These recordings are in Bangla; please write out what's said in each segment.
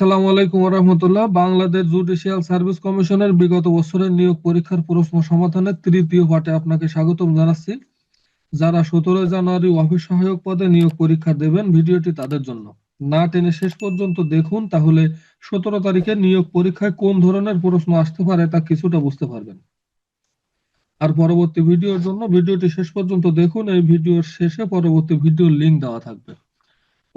আসসালামু আলাইকুম রহমতুল্লাহ বাংলাদেশ জুডিশিয়াল সার্ভিস কমিশনের বিগত বছরের নিয়োগ পরীক্ষার প্রশ্ন সমাধানের তৃতীয় পাঠে আপনাকে স্বাগতম জানাচ্ছি। যারা সতেরো জানুয়ারি অফিস সহায়ক পদে নিয়োগ পরীক্ষা দেবেন ভিডিওটি তাদের জন্য। না টেনে শেষ পর্যন্ত দেখুন, তাহলে সতেরো তারিখে নিয়োগ পরীক্ষায় কোন ধরনের প্রশ্ন আসতে পারে তা কিছুটা বুঝতে পারবেন। আর পরবর্তী ভিডিওর জন্য ভিডিওটি শেষ পর্যন্ত দেখুন, এই ভিডিওর শেষে পরবর্তী ভিডিওর লিংক দেওয়া থাকবে।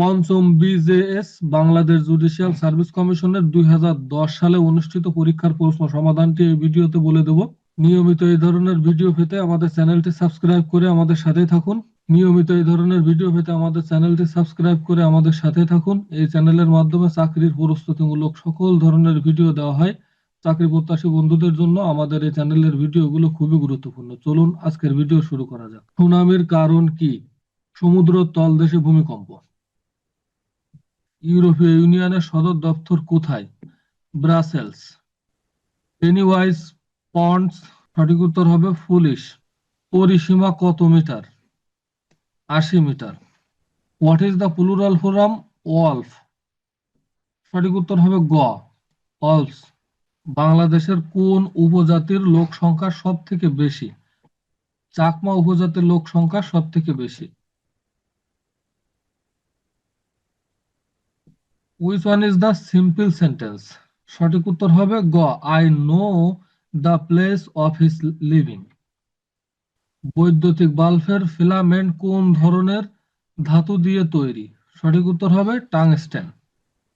পঞ্চম বিজেএস বাংলাদেশ জুডিশিয়াল সার্ভিস কমিশনের দুই হাজার দশ সালে অনুষ্ঠিত পরীক্ষার প্রশ্ন সমাধানটি এই ভিডিওতে বলে দেব। নিয়মিত এই ধরনের ভিডিও পেতে আমাদের চ্যানেলটি সাবস্ক্রাইব করে আমাদের সাথেই থাকুন। নিয়মিত এই ধরনের ভিডিও পেতে আমাদের চ্যানেলটি সাবস্ক্রাইব করে আমাদের সাথে থাকুন। এই চ্যানেলের মাধ্যমে চাকরির প্রস্তুতিমূলক সকল ধরনের ভিডিও দেওয়া হয়। চাকরি প্রত্যাশী বন্ধুদের জন্য আমাদের এই চ্যানেলের ভিডিওগুলো খুবই গুরুত্বপূর্ণ। চলুন আজকের ভিডিও শুরু করা যাক। সুনামির কারণ কি? সমুদ্র তলদেশে ভূমিকম্প। ইউরোপীয় ইউনিয়নের সদর দপ্তর কোথায়? ব্রাসেলস। পেনিওয়াইজ পন্ডস সঠিক উত্তর হবে ফুলিশ পরিসীমা কত মিটার? আশি metre. What is the plural form of wolf সঠিক উত্তর হবে গ। অলস বাংলাদেশের কোন উপজাতির লোক সংখ্যা সব থেকে বেশি? চাকমা উপজাতির লোক সংখ্যা সব থেকে বেশি। Which one is the simple sentence সঠিক উত্তর হবে গ I know the place of his living বৈদ্যুতিক বাল্বের ফিলামেন্ট কোন ধরনের ধাতু দিয়ে তৈরি? সঠিক উত্তর হবে tungsten.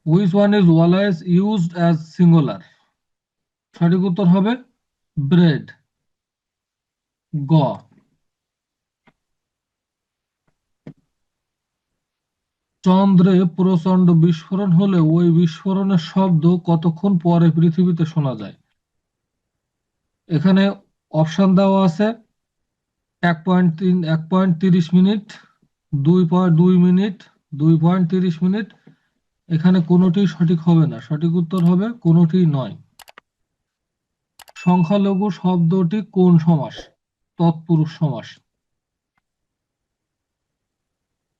Which one is always used as singular সঠিক উত্তর হবে ব্রেড। গ চন্দ্রে প্রচণ্ড বিস্ফোরণ হলে ওই বিস্ফোরণের শব্দ কতক্ষণ পরে পৃথিবীতে শোনা যায়? এখানে অপশন দেওয়া আছে, এক পয়েন্ট তিন, এক পয়েন্ট তিরিশ মিনিট, দুই পয়েন্ট, দুই মিনিট, দুই পয়েন্ট তিরিশ মিনিট। এখানে কোনোটি সঠিক হবে না। সঠিক উত্তর হবে কোনোটি নয়। সংখ্যালঘু শব্দটি কোন সমাস? তৎপুরুষ সমাস।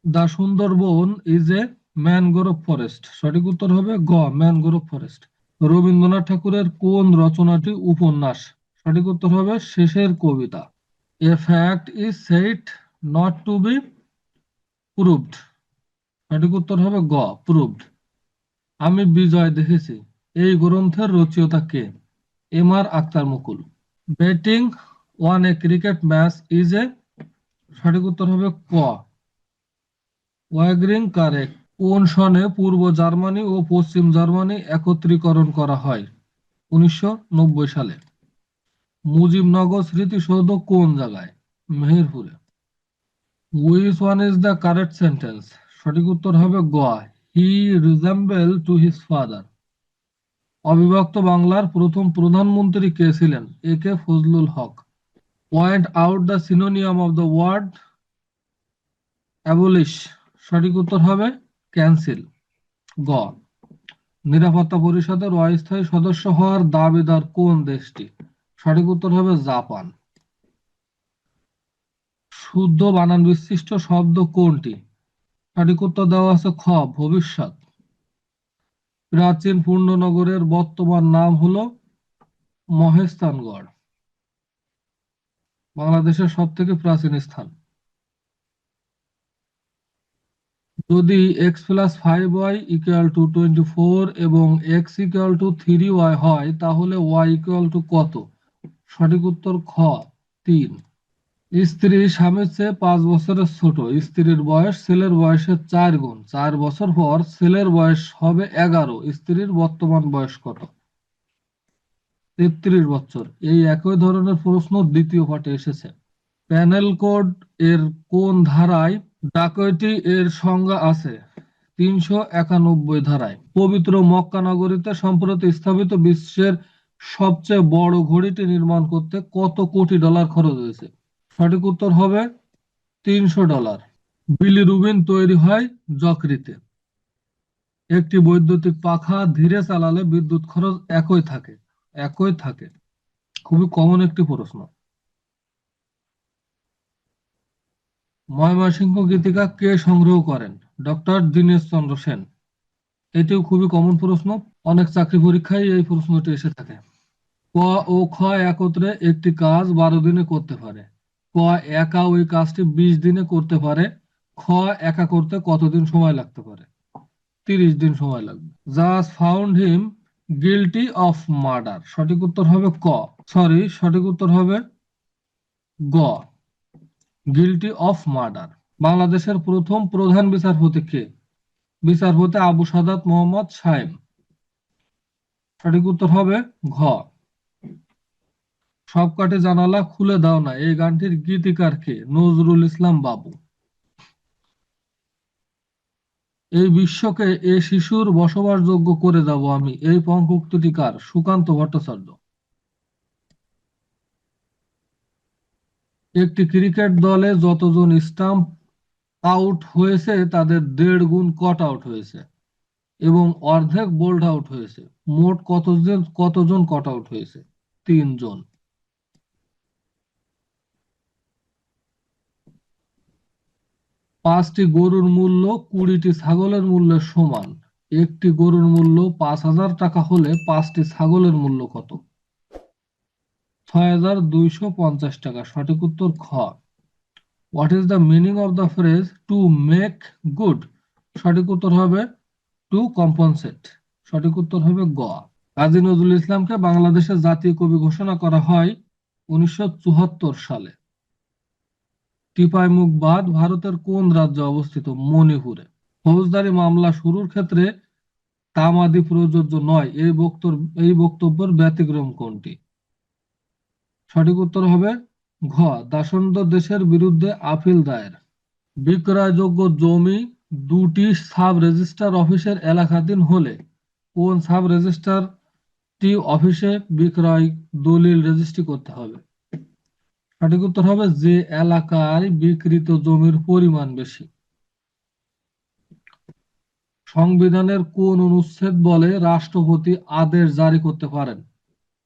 The Sundarban is a mangrove forest সঠিক উত্তর হবে গ ম্যানগ্রোভ ফরেস্ট রবীন্দ্রনাথ ঠাকুরের কোন রচনাটি উপন্যাস? সঠিক উত্তর হবে শেষের কবিতা। A fact is set not to be proved সঠিক উত্তর হবে গ প্রুভড আমি বিজয় দেখেছি। এই গ্রন্থের রচয়িতা কে? M R Akhtar Mukul. Batting one a cricket match is a সঠিক উত্তর হবে ক ওয়াগ্রিং কারেক্ট কোন সনে পূর্ব জার্মানি ও পশ্চিম জার্মানি একত্রীকরণ করা হয়? উনিশশো নব্বই সালে। মুজিবনগর স্মৃতিসৌধ কোন জায়গায়? মেহেরপুরে। Which one is the correct sentence. সঠিক উত্তর হবে Goa he resemble to his father. অবিভক্ত বাংলার প্রথম প্রধানমন্ত্রী কে ছিলেন? A K Fazlul Haq. Point out the synonym of the word abolish. সঠিক উত্তর হবে ক্যান্সেল গ, নিরাপত্তা পরিষদের অস্থায়ী সদস্য হওয়ার দাবিদার কোন দেশটি? সঠিক উত্তর হবে জাপান। শুদ্ধ বানান বিশিষ্ট শব্দ কোনটি? সঠিক উত্তর দেওয়া আছে খ, ভবিষ্যৎ। প্রাচীন পূর্ণনগরের বর্তমান নাম হলো মহেস্তানগড় বাংলাদেশের সব থেকে প্রাচীন স্থান। যদি X plus five Y equal to twenty four এবং X equal to three Y হয়, তাহলে ওয়াই ইকুয়াল টু কত? সঠিক উত্তর খ, তিন। স্ত্রী স্বামীর চেয়ে পাঁচ বছরের ছোট। স্ত্রীর বয়স ছেলের বয়সের চার গুণ। চার বছর পর ছেলের বয়স হবে এগারো। স্ত্রীর বর্তমান বয়স কত? তেত্রিশ বছর। এই একই ধরনের প্রশ্ন দ্বিতীয় পাঠে এসেছে। প্যানেল কোড এর কোন ধারায় ডাকৈতি এর সংজ্ঞা আছে তিনশো একানব্বই ধারায়। পবিত্র মক্কা নগরীতে সম্প্রতি স্থাপিত বিশ্বের সবচেয়ে বড় ঘড়িটি নির্মাণ করতে কত কোটি ডলার খরচ হয়েছে? সঠিক উত্তর হবে তিনশো ডলার। বিলি রুবিন তৈরি হয় যকৃতে। একটি বৈদ্যুতিক পাখা ধীরে চালালে বিদ্যুৎ খরচ একই থাকে একই থাকে। খুবই কমন একটি প্রশ্ন। ময়মনসিংহ গীতিকা কে সংগ্রহ করেন? ডক্টর দীনেশ চন্দ্র সেন। এটিও খুবই কমন প্রশ্ন। অনেক চাকরি পরীক্ষায় এই প্রশ্নটি এসে থাকে। ক ও খ একত্রে একটি কাজ বারো দিনে করতে পারে। ক একা ওই কাজটি বিশ দিনে করতে পারে। খ একা করতে কতদিন সময় লাগতে পারে? তিরিশ দিন সময় লাগবে। জাজ found him guilty of murder. সঠিক উত্তর হবে ক। সরি, সঠিক উত্তর হবে গ। গিলটি অফ মার্ডার বাংলাদেশের প্রথম প্রধান বিচারপতি কে? বিচারপতি আবু সাদাত মোহাম্মদ সাহেব। সঠিক উত্তর হবে ঘ। সব কাটে জানালা খুলে দাও না, এই গানটির গীতিকার কে? নজরুল ইসলাম বাবু। এই বিশ্বকে এ শিশুর বসবাসযোগ্য করে দেব আমি। এই পঙ্কুক্তিটি কার? সুকান্ত ভট্টাচার্য। একটি ক্রিকেট দলে যতজন স্টাম্প আউট হয়েছে, তাদের দেড় গুণ কট আউট হয়েছে এবং অর্ধেক বোল্ড আউট হয়েছে। মোট কতজন কতজন কট আউট হয়েছে? তিনজন। পাঁচটি গরুর মূল্য কুড়িটি ছাগলের মূল্যের সমান। একটি গরুর মূল্য পাঁচ হাজার টাকা হলে পাঁচটি ছাগলের মূল্য কত? ছয় হাজার দুইশো পঞ্চাশ টাকা। সঠিক উত্তর খ। What is the meaning of the phrase to make good সঠিক উত্তর হবে টু কম্পনসেট সঠিক উত্তর হবে গ। কাজী নজরুল ইসলামকে বাংলাদেশের জাতীয় কবি ঘোষণা করা হয় উনিশশো চুয়াত্তর সালে। টিপাইমুখ বাঁধ ভারতের কোন রাজ্যে অবস্থিত? মণিপুরে। ফৌজদারি মামলা শুরুর ক্ষেত্রে তামাদি প্রযোজ্য নয়। এই বক্তব্য, এই বক্তব্যের ব্যতিক্রম কোনটি? সঠিক উত্তর হবে ঘ। দাসন্দ দেশের বিরুদ্ধে আপিল দায়ের। বিক্রয়যোগ্য জমি দুটি সাব রেজিস্ট্রার অফিসের এলাকাধীন হলে কোন সাব রেজিস্ট্রারটি অফিসে বিক্রয় দলিল রেজিস্ট্রি করতে হবে? সঠিক উত্তর হবে যে এলাকায় বিকৃত জমির পরিমাণ বেশি। সংবিধানের কোন অনুচ্ছেদ বলে রাষ্ট্রপতি আদেশ জারি করতে পারেন?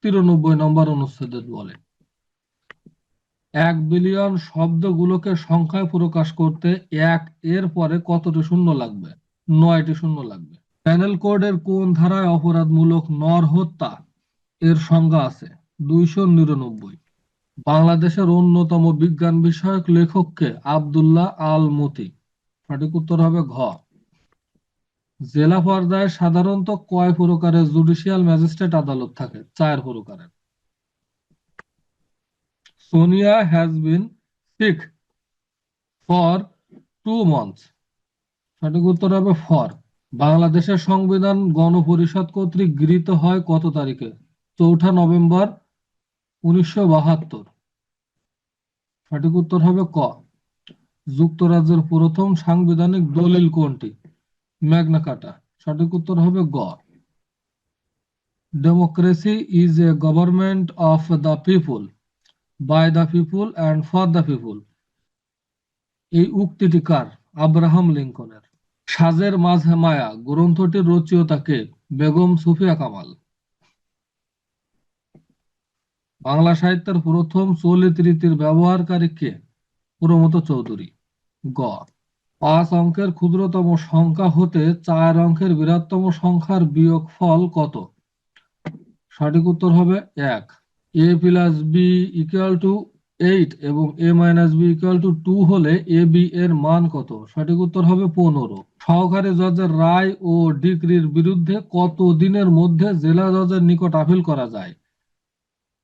তিরানব্বই নম্বর অনুচ্ছেদের বলে। এক বিলিয়ন শব্দগুলোকে সংখ্যায় প্রকাশ করতে এক এর পরে কতটি শূন্য লাগবে? নয়টি শূন্য লাগবে। প্যানেল কোডের কোন ধারায় অপরাধমূলক নর হত্যা? এর সংজ্ঞা আছে দুইশো নিরানব্বই। বাংলাদেশের অন্যতম বিজ্ঞান বিষয়ক লেখককে আব্দুল্লাহ আল মতি সঠিক উত্তর হবে ঘ। জেলা পর্যায়ে সাধারণত কয় প্রকারের জুডিশিয়াল ম্যাজিস্ট্রেট আদালত থাকে? চার প্রকারের। Sonia has been sick for two months সঠিক উত্তর হবে ফর বাংলাদেশের সংবিধান গণপরিষদ কর্তৃক গৃহীত হয় কত তারিখে? চৌঠা নভেম্বর উনিশশো বাহাত্তর। সঠিক উত্তর হবে ক। যুক্তরাজ্যের প্রথম সাংবিধানিক দলিল কোনটি? ম্যাগনা কাটা। সঠিক উত্তর হবে গ। Democracy is a government of the people by the people and for the people এই উক্তিটি কার? আব্রাহাম লিঙ্কনের। সাজের মাঝে মায়া, গ্রন্থটির রচয়িতাকে বেগম সুফিয়া কামাল। বাংলা সাহিত্যের প্রথম চলিত রীতির ব্যবহারকারী কে? প্রমথ চৌধুরী। গ। পাঁচ অঙ্কের ক্ষুদ্রতম সংখ্যা হতে চার অঙ্কের বৃহত্তম সংখ্যার বিয়োগ ফল কত? সঠিক উত্তর হবে এক। A plus B equal to eight এবং A minus B equal to two হলে এ বি এর মান কত? সঠিক উত্তর হবে পনেরো। সহকারী জজের রায় ও ডিক্রির বিরুদ্ধে কত দিনের মধ্যে জেলা জজের নিকট আপিল করা যায়?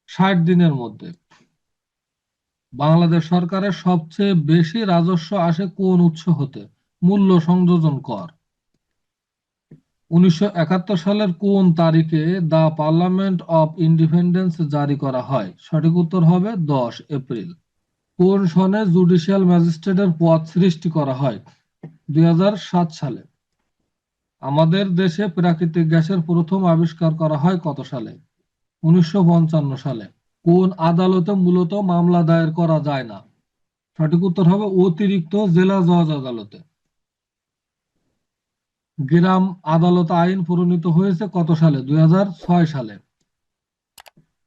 ষাট দিনের মধ্যে। বাংলাদেশ সরকারের সবচেয়ে বেশি রাজস্ব আসে কোন উৎস হতে? মূল্য সংযোজন কর। উনিশশো একাত্তর সালের কোন তারিখে দ্য পার্লামেন্ট অফ ইন্ডিপেন্ডেন্স জারি করা হয়? সঠিক উত্তর হবে দশ এপ্রিল। কোন সনে জুডিশিয়াল ম্যাজিস্ট্রেটের পদ সৃষ্টি করা হয়? দুই হাজার সাত সালে। আমাদের দেশে প্রাকৃতিক গ্যাসের প্রথম আবিষ্কার করা হয় কত সালে? উনিশশো পঞ্চান্ন সালে। কোন আদালতে মূলত মামলা দায়ের করা যায় না? সঠিক উত্তর হবে অতিরিক্ত জেলা জজ আদালতে। গ্রাম আদালত আইন প্রণীত হয়েছে কত সালে? দুই হাজার ছয় সালে।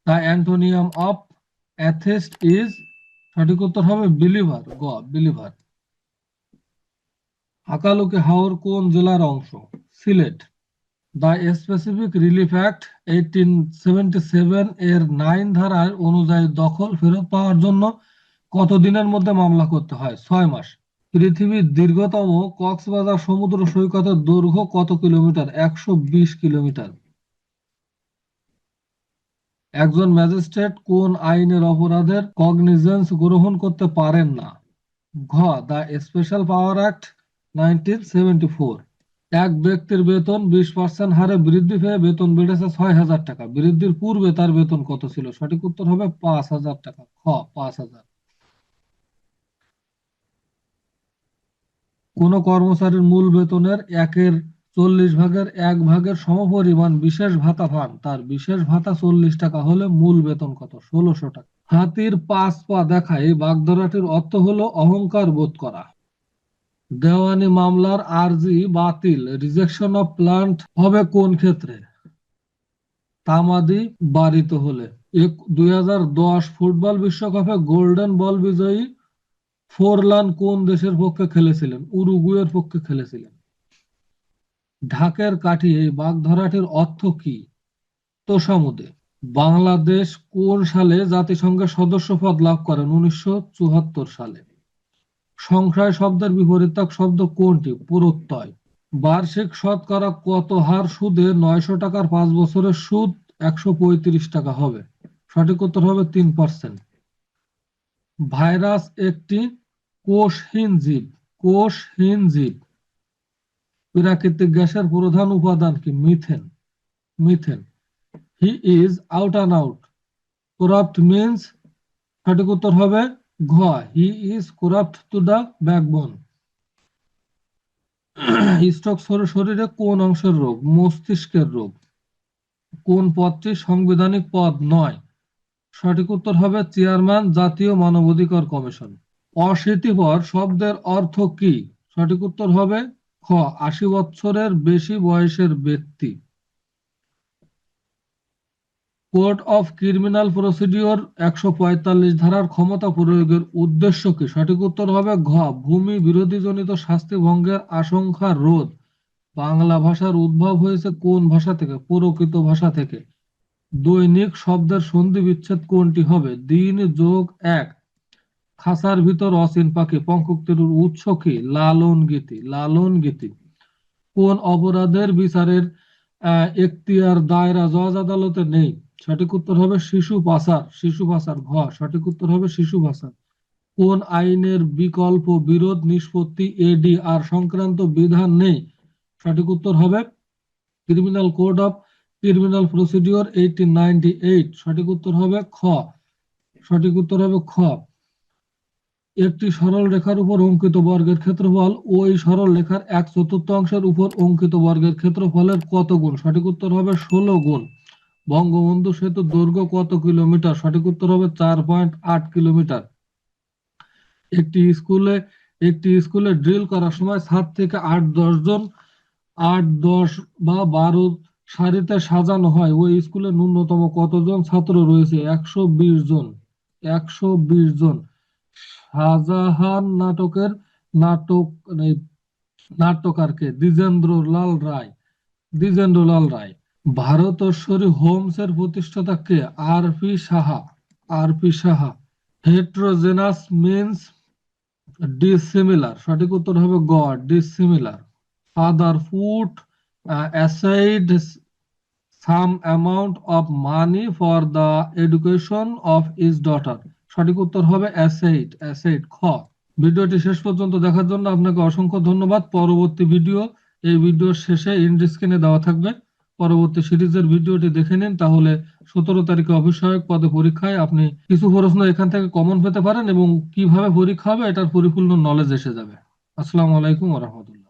The antonym of atheist is, সঠিক উত্তর হবে বিলিভার, গ, বিলিভার। হাকালুকে হাওর কোন জেলার অংশ? Sylhet. The specific relief act eighteen seventy seven এর নাইন ধারায় অনুযায়ী দখল ফেরত পাওয়ার জন্য কত দিনের মধ্যে মামলা করতে হয়? ছয় মাস। পৃথিবীর দীর্ঘতম কক্সবাজার সমুদ্র সৈকতের দৈর্ঘ্য কত কিলোমিটার? একশো বিশ কিলোমিটার। একজন ম্যাজিস্ট্রেট কোন আইনের অপরাধের কগনিজেন্স গ্রহণ করতে পারেন না? ঘ, the special power act, nineteen seventy four. এক ব্যক্তির বেতন বিশ পার্সেন্ট হারে বৃদ্ধি পেয়ে বেতন বেড়েছে ছয় হাজার টাকা। বৃদ্ধির পূর্বে তার বেতন কত ছিল? সঠিক উত্তর হবে পাঁচ হাজার টাকা। খ, পাঁচ হাজার। কোন কর্মচারীর মূল বেতনের একের চল্লিশ ভাগের এক ভাগের সমপরিমাণ বিশেষ ভাতা পান। তার বিশেষ ভাতা চল্লিশ টাকা হলে মূল বেতন কত? ষোলোশো টাকা। হাতির পাঁচ পা দেখায় এই বাগধারাটির অর্থ হলো অহংকার বোধ করা। দেওয়ানি মামলার আরজি বাতিল। রিজেকশন অফ প্লান্ট হবে কোন ক্ষেত্রে? তামাদি বাড়িতে হলে। দুই হাজার দশ ফুটবল বিশ্বকাপে গোল্ডেন বল বিজয়ী ফোরলান কোন দেশের পক্ষে খেলেছিলেন? উরুগুয়ের পক্ষে খেলেছিলেন। ঢাকের কাঠি এই বাগধারাটির অর্থ কি? তোষামুদে। বাংলাদেশ কোন সালে জাতিসংঘের সদস্য পদ লাভ করেন? উনিশশো চুয়াত্তর সালে। সংখ্যায় শব্দের বিপরীতক শব্দ কোনটি? পুরোত্তয় বার্ষিক শতকরা কত হার সুদে নয়শো টাকার পাঁচ বছরের সুদ একশো পঁয়ত্রিশ টাকা হবে? সঠিক উত্তর হবে তিন পার্সেন্ট। ভাইরাস একটি কোষহীন জীব কোষহীন জীব। প্রাকৃতিক গ্যাসের প্রধান উপাদান কি? Methane methane. He is out and out corrupt means সঠিক উত্তর হবে ঘ he is corrupt to the backbone stroke শরীরে কোন অংশের রোগ? মস্তিষ্কের রোগ। কোন পদটি সাংবিধানিক পদ নয়। সঠিক উত্তর হবে চেয়ারম্যান জাতীয় মানবাধিকার কমিশন। অশীতিপর শব্দের অর্থ কি? সঠিক উত্তর হবে খ, আশি বছরের বেশি বয়সের ব্যক্তি। কোর্ট অফ ক্রিমিনাল প্রসিডিওর একশো পঁয়তাল্লিশ ধারার ক্ষমতা প্রয়োগের উদ্দেশ্য কি? সঠিক উত্তর হবে ঘ, ভূমি বিরোধীজনিত শাস্তি ভঙ্গের আশঙ্কা রোধ। বাংলা ভাষার উদ্ভব হয়েছে কোন ভাষা থেকে? প্রকৃত ভাষা থেকে। দৈনিক শব্দের সন্ধি বিচ্ছেদ কোনটি হবে? দিন যোগ এক। খাসার ভিতর অসীন পাখি, পঙ্কুক্তির উৎস কি? লালন গীতি লালন গীতি। কোন অপরাধের বিচারের এখতিয়ার, দায়রা, জজ আদালতে নেই? সঠিক উত্তর হবে শিশু পাচার শিশু পাচার ঘ সঠিক উত্তর হবে শিশু পাচার। কোন আইনের বিকল্প বিরোধ নিষ্পত্তি, এডি আর সংক্রান্ত বিধান নেই? সঠিক উত্তর হবে criminal code of criminal procedure eighteen ninety eight সঠিক উত্তর হবে খ। সঠিক উত্তর হবে খ। একটি সরল রেখার উপর অঙ্কিত বর্গের ক্ষেত্রফল ওই সরল রেখার এক চতুর্থাংশের উপর অঙ্কিত বর্গের ক্ষেত্রফলের কত গুণ? সঠিক উত্তর হবে ষোলো গুণ। বঙ্গবন্ধু সেতু দৈর্ঘ্য কত কিলোমিটার? সঠিক উত্তর হবে চার পয়েন্ট আট কিলোমিটার। একটি স্কুলে একটি স্কুলে ড্রিল করার সময় সাত থেকে আট দশ জন, আট দশ বা বারো সারিতে সাজানো হয়। ওই স্কুলে ন্যূনতম কতজন ছাত্র রয়েছে? একশো বিশ জন। একশো বিশ জন। শাহজাহান নাটকের নাটক নাট্যকারকে দ্বিজেন্দ্র লাল রায়। দ্বিজেন্দ্র লাল রায়। ভারতেশ্বরী হোমসের প্রতিষ্ঠাতা কে? R P Saha. R P Saha. Heterogeneous means dissimilar সঠিক উত্তর হবে গ dissimilar father foot aside some amount of money for the education of his daughter. সঠিক উত্তর হবে অ্যাসেট অ্যাসেট খ। ভিডিওটি শেষ পর্যন্ত দেখার জন্য আপনাকে অসংখ্য ধন্যবাদ। পরবর্তী ভিডিও, এই ভিডিওর শেষে ইন্ড স্ক্রিনে দেওয়া থাকবে। পরবর্তী সিরিজের ভিডিওটি দেখে নিন, তাহলে সতেরো তারিখে অভিষেক পদে পরীক্ষায় আপনি কিছু প্রশ্ন এখান থেকে কমন পেতে পারেন এবং কীভাবে পরীক্ষা হবে, এটার পরিপূর্ণ নলেজ এসে যাবে। আসসালামু আলাইকুম রহমতুল্লাহ।